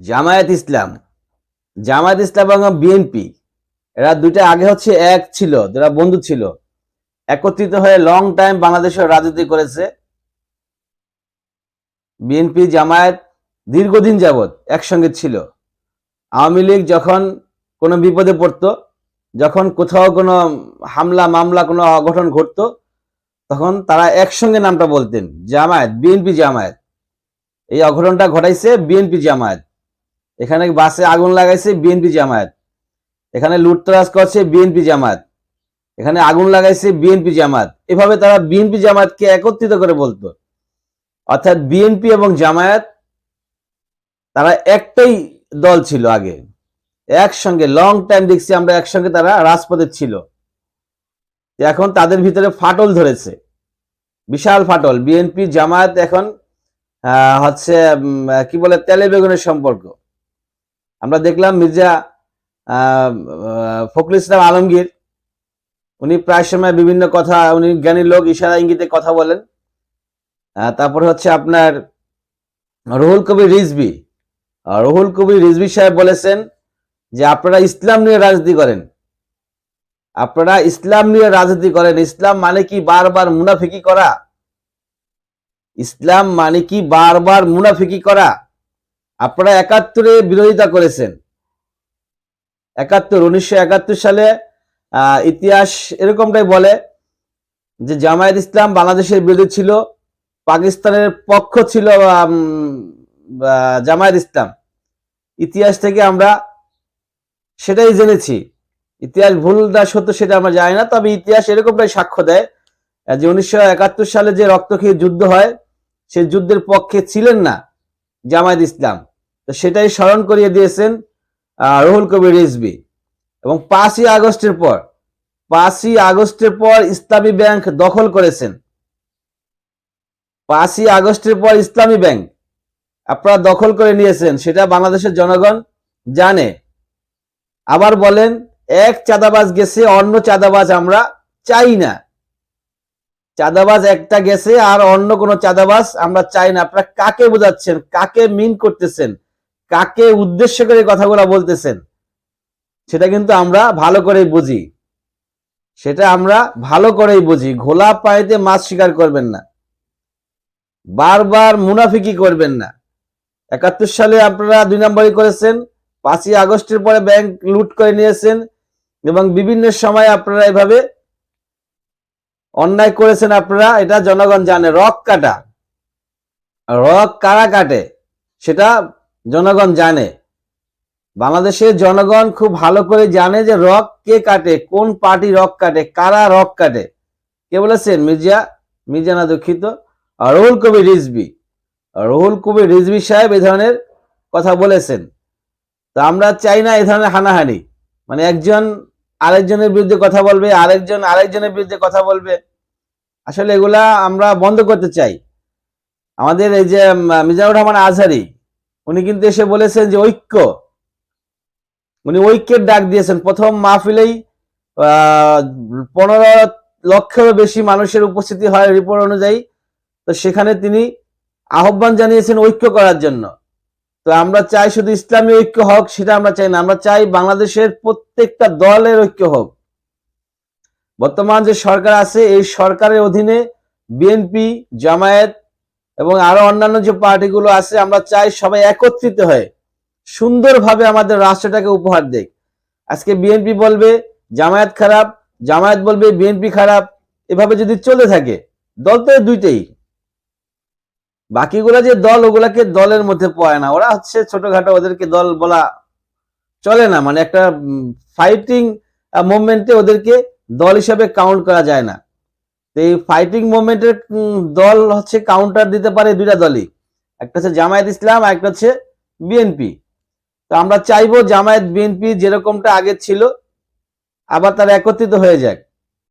জামায়াত ইসলাম। জামায়াত ইসলাম এবং বিএনপি এরা দুইটা আগে হচ্ছে এক ছিল যারা বন্ধু ছিল। একত্রিত হয়ে লং টাইম বাংলাদেশের রাজনীতি করেছে। বিএনপি জামায়াত দীর্ঘদিন যাবৎ একসঙ্গে ছিল। আওয়ামী লীগ যখন কোনো বিপদে পড়তো, যখন কোথাও কোনো হামলা, মামলা, কোনো অঘটন ঘটতো, তখন তারা একসঙ্গে নামটা বলতেন, জামায়াত বিএনপি জামায়াত। এই অঘটনটা ঘটাইছে বিএনপি জামায়াত। এখানে বাসে আগুন লাগাইছে বিএনপি জামায়াত। এখানে লুটতরাজ করছে বিএনপি জামায়াত। এখানে আগুন লাগাইছে বিএনপি জামায়াত। এভাবে তারা বিএনপি জামায়াতকে একত্রিত করে বলতো। অর্থাৎ বিএনপি এবং জামায়াত, তারা একটাই দল ছিল আগে। একসঙ্গে লং টাইম দেখছি আমরা একসঙ্গে তারা রাজপথে ছিল। এখন তাদের ভিতরে ফাটল ধরেছে। বিশাল ফাটল। বিএনপি জামায়াত এখন হচ্ছে কি বলে, তেলে বেগুনের সম্পর্ক। আমরা দেখলাম মির্জা ফখরুল ইসলাম আলমগীর, উনি প্রায় সময় বিভিন্ন কথা, উনি জ্ঞানী লোক, ইশারা ইঙ্গিতে কথা বলেন। তারপরে হচ্ছে আপনার রুহুল কবির রিজবি রুহুল কবির রিজবি সাহেব বলেছেন যে আপনারা ইসলাম নিয়ে রাজনীতি করেন। আপনারা ইসলাম নিয়ে রাজনীতি করেন। ইসলাম মানে কি বারবার মুনাফিকি করা? ইসলাম মানে কি বারবার মুনাফিকি করা? আপনারা একাত্তরে বিরোধিতা করেছেন। একাত্তর, উনিশশো একাত্তর সালে ইতিহাস এরকমটাই বলে যে জামায়াত ইসলাম বাংলাদেশের বিরোধী ছিল, পাকিস্তানের পক্ষ ছিল জামায়াত ইসলাম। ইতিহাস থেকে আমরা সেটাই জেনেছি। ইতিহাস ভুল না সত্য সেটা আমরা জানি না, তবে ইতিহাস এরকমটাই সাক্ষ্য দেয় যে উনিশশো একাত্তর সালে যে রক্তক্ষয়ী যুদ্ধ হয়, সেই যুদ্ধের পক্ষে ছিলেন না জামায়াত ইসলাম। তো সেটাই স্মরণ করিয়ে দিয়েছেন রুহুল কবির রিজবি এবং পাঁচই আগস্টের পর, পাঁচই আগস্টের পর ইসলামী ব্যাংক দখল করেছেন। পাঁচই আগস্টের পর ইসলামী ব্যাংক আপনারা দখল করে নিয়েছেন, সেটা বাংলাদেশের জনগণ জানে। আবার বলেন, এক চাঁদাবাজ গেছে, অন্য চাঁদাবাজ আমরা চাই না। চাঁদাবাজ একটা গেছে আর অন্য কোনো চাঁদাবাজ আমরা চাই না। আপনারা কাকে বোঝাচ্ছেন, কাকে মিন করতেছেন? কাকে উদ্দেশ্য করে কথাগুলো বলতেছেন, সেটা কিন্তু আমরা ভালো করেই বুঝি। সেটা আমরা ভালো করেই বুঝি। ঘোলা পায়েতে মাছ শিকার করবেন না। বারবার মুনাফিকি করবেন না। একাত্তর সালে আপনারা দুই নম্বরই করেছেন, পাঁচই আগস্টের পরে ব্যাংক লুট করে নিয়েছেন এবং বিভিন্ন সময় আপনারা এভাবে অন্যায় করেছেন আপনারা, এটা জনগণ জানে। রক কাটা। রক কারা কাটে? সেটা জনগণ জানে। বাংলাদেশের জনগণ খুব ভালো করে জানে যে রক কে কাটে, কোন পার্টি রক কাটে, কারা রক কাটে। কে বলেছেন? মির্জা মির্জা না দুঃখিত। রুহুল কবির রিজবি রুহুল কবির রিজবি সাহেব এই ধরনের কথা বলেছেন। তো আমরা চাই না এই ধরনের হানাহানি। মানে একজন আরেকজনের বিরুদ্ধে কথা বলবে, আরেকজন আরেকজনের বিরুদ্ধে কথা বলবে। আসলে এগুলা আমরা বন্ধ করতে চাই। আমাদের এই যে মিজানুর রহমান আজহারি উনি কিন্তু এসে বলেছেন যে ঐক্য। উনি ঐক্যের ডাক দিয়েছেন। প্রথম মাহফিলেই পনেরো লক্ষেরও বেশি মানুষের উপস্থিতি হয় রিপোর্ট অনুযায়ী। তো সেখানে তিনি আহ্বান জানিয়েছেন ঐক্য করার জন্য। তো আমরা চাই শুধু ইসলামী ঐক্য হোক, সেটা আমরা চাই না। আমরা চাই বাংলাদেশের প্রত্যেকটা দলের ঐক্য হোক। বর্তমান যে সরকার আছে, এই সরকারের অধীনে বিএনপি, জামায়াত এবং আরও অন্যান্য যে পার্টিগুলো আছে, আমরা চাই সবাই একত্রিত হয়ে সুন্দরভাবে আমাদের রাষ্ট্রটাকে উপহার দেয় আজকে বিএনপি বলবে, জামায়াত খারাপ, জামায়াত বলবে বিএনপি খারাপ, এভাবে যদি চলে থাকে, দল তো দুইটাই। বাকিগুলা যে দল, ওগুলাকে দলের মধ্যে পড়ে না। ওরা হচ্ছে ছোটখাটো ওদেরকে দল বলা চলে না। মানে একটা ফাইটিং মুভমেন্টে ওদেরকে দল হিসাবে কাউন্ট করা যায় না। এই ফাইটিং মুভমেন্টের দল হচ্ছে কাউন্টার দিতে পারে দুইটা দলই। একটা হচ্ছে জামায়াত ইসলাম আর একটা হচ্ছে বিএনপি তো আমরা চাইব জামায়াত বিএনপি যেরকমটা আগে ছিল, আবার তারা একত্রিত হয়ে যাক।